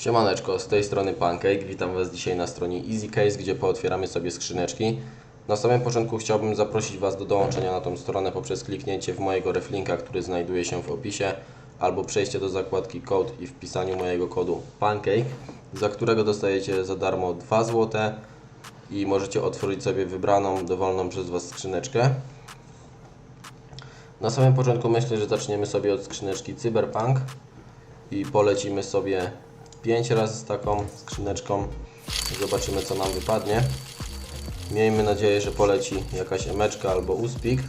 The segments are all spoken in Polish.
Siemaneczko, z tej strony Pancake. Witam Was dzisiaj na stronie Easy Case, gdzie pootwieramy sobie skrzyneczki. Na samym początku chciałbym zaprosić Was do dołączenia na tą stronę poprzez kliknięcie w mojego reflinka, który znajduje się w opisie, albo przejście do zakładki Code i wpisaniu mojego kodu Pancake, za którego dostajecie za darmo 2 zł i możecie otworzyć sobie wybraną, dowolną przez Was skrzyneczkę. Na samym początku myślę, że zaczniemy sobie od skrzyneczki Cyberpunk i polecimy sobie 5 razy z taką skrzyneczką. Zobaczymy co nam wypadnie. Miejmy nadzieję, że poleci jakaś emeczka albo uspik.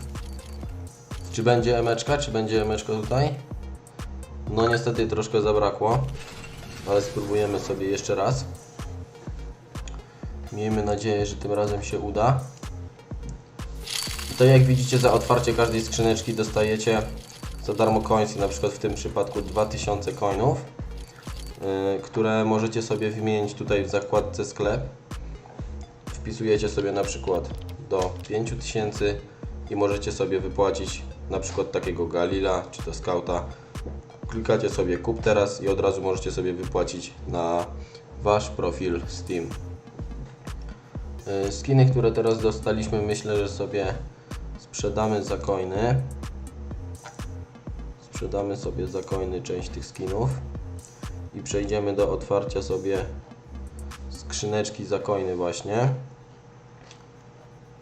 Czy będzie emeczka, czy będzie emeczka tutaj? No niestety troszkę zabrakło, ale spróbujemy sobie jeszcze raz. Miejmy nadzieję, że tym razem się uda. To jak widzicie za otwarcie każdej skrzyneczki dostajecie za darmo coinsy, na przykład w tym przypadku 2000 coinów, które możecie sobie wymienić tutaj w zakładce sklep. Wpisujecie sobie na przykład do 5000 i możecie sobie wypłacić na przykład takiego Galila czy to Scouta. Klikacie sobie kup teraz i od razu możecie sobie wypłacić na Wasz profil Steam. Yy, Skiny, które teraz dostaliśmy, myślę, że sobie sprzedamy za coiny. Sprzedamy sobie za coiny część tych skinów i przejdziemy do otwarcia sobie skrzyneczki za właśnie.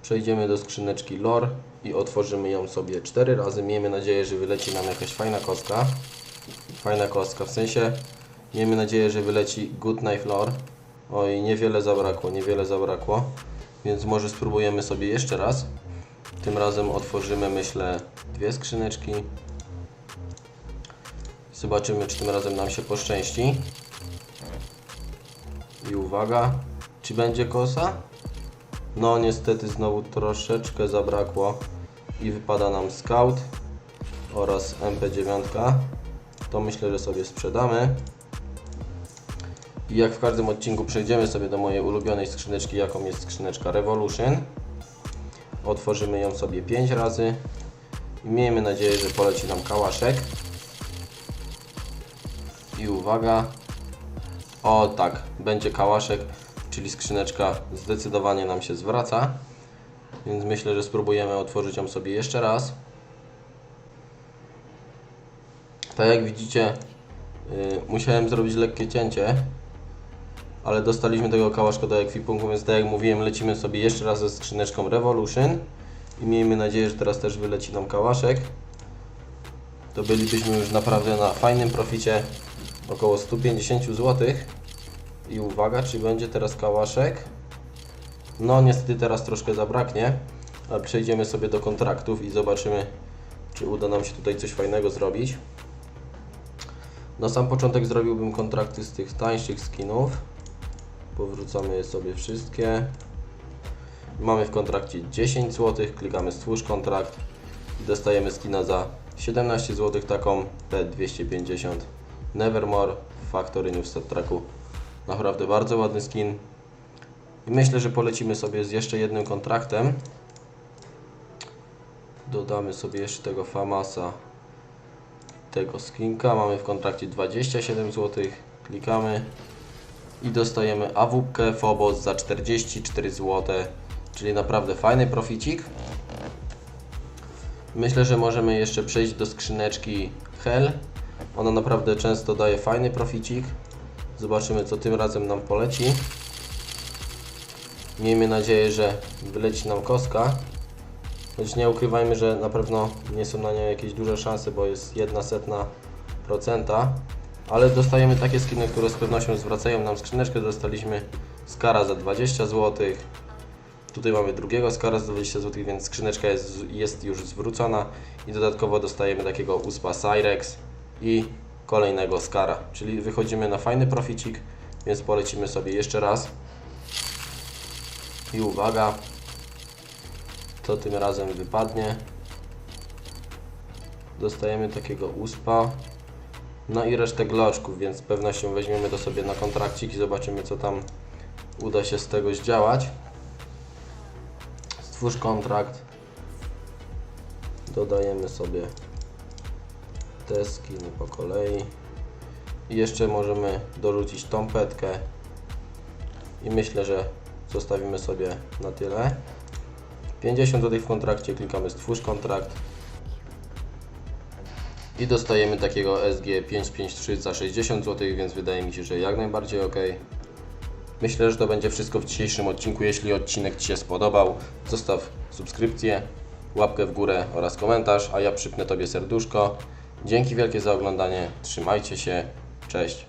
Przejdziemy do skrzyneczki lore i otworzymy ją sobie 4 razy. Miejmy nadzieję, że wyleci nam jakaś fajna kostka. Fajna kostka, w sensie miejmy nadzieję, że wyleci Good Knife Lore. Oj, niewiele zabrakło, niewiele zabrakło. Więc może spróbujemy sobie jeszcze raz. Tym razem otworzymy, myślę, dwie skrzyneczki. Zobaczymy, czy tym razem nam się poszczęści. I uwaga, czy będzie kosa? No, niestety znowu troszeczkę zabrakło i wypada nam Scout oraz MP9. To myślę, że sobie sprzedamy. I jak w każdym odcinku przejdziemy sobie do mojej ulubionej skrzyneczki, jaką jest skrzyneczka Revolution. Otworzymy ją sobie 5 razy i miejmy nadzieję, że poleci nam kałaszek. I uwaga. O tak, będzie kałaszek, czyli skrzyneczka zdecydowanie nam się zwraca. Więc myślę, że spróbujemy otworzyć ją sobie jeszcze raz. Tak jak widzicie, yy, musiałem zrobić lekkie cięcie, ale dostaliśmy tego kałaszka do ekwipunku, więc tak jak mówiłem, lecimy sobie jeszcze raz ze skrzyneczką Revolution i miejmy nadzieję, że teraz też wyleci nam kałaszek. To bylibyśmy już naprawdę na fajnym proficie około 150 zł. I uwaga, czy będzie teraz kałaszek? No niestety teraz troszkę zabraknie, ale przejdziemy sobie do kontraktów i zobaczymy, czy uda nam się tutaj coś fajnego zrobić. Na sam początek zrobiłbym kontrakty z tych tańszych skinów. Powrzucamy je sobie wszystkie. Mamy w kontrakcie 10 zł, klikamy stwórz kontrakt i dostajemy skina za 17 zł, taką T250 Nevermore w Factory New Star Tracku. Naprawdę bardzo ładny skin. I myślę, że polecimy sobie z jeszcze jednym kontraktem. Dodamy sobie jeszcze tego Famasa, tego skinka. Mamy w kontrakcie 27 zł. Klikamy i dostajemy AWP Phobos za 44 zł, czyli naprawdę fajny proficik. Myślę, że możemy jeszcze przejść do skrzyneczki Hell. Ona naprawdę często daje fajny proficik. Zobaczymy co tym razem nam poleci. Miejmy nadzieję, że wyleci nam kostka. Choć nie ukrywajmy, że na pewno nie są na nią jakieś duże szanse, bo jest jedna setna procenta. Ale dostajemy takie skiny, które z pewnością zwracają nam skrzyneczkę. Dostaliśmy Skara za 20 zł. Tutaj mamy drugiego Skara za 20 zł, więc skrzyneczka jest, jest już zwrócona. I dodatkowo dostajemy takiego USPA Cyrex i kolejnego Skara. Czyli wychodzimy na fajny proficik, więc polecimy sobie jeszcze raz. I uwaga, co tym razem wypadnie. Dostajemy takiego USPA. No i resztę gloczków, więc z pewnością weźmiemy to sobie na kontrakcik i zobaczymy co tam uda się z tego zdziałać. Stwórz kontrakt. Dodajemy sobie te skiny po kolei. I jeszcze możemy dorzucić tą petkę. I myślę, że zostawimy sobie na tyle. 50 zł w kontrakcie, klikamy stwórz kontrakt. I dostajemy takiego SG 553 za 60 zł, więc wydaje mi się, że jak najbardziej ok. Myślę, że to będzie wszystko w dzisiejszym odcinku. Jeśli odcinek Ci się spodobał, zostaw subskrypcję, łapkę w górę oraz komentarz, a ja przypnę Tobie serduszko. Dzięki wielkie za oglądanie, trzymajcie się, cześć.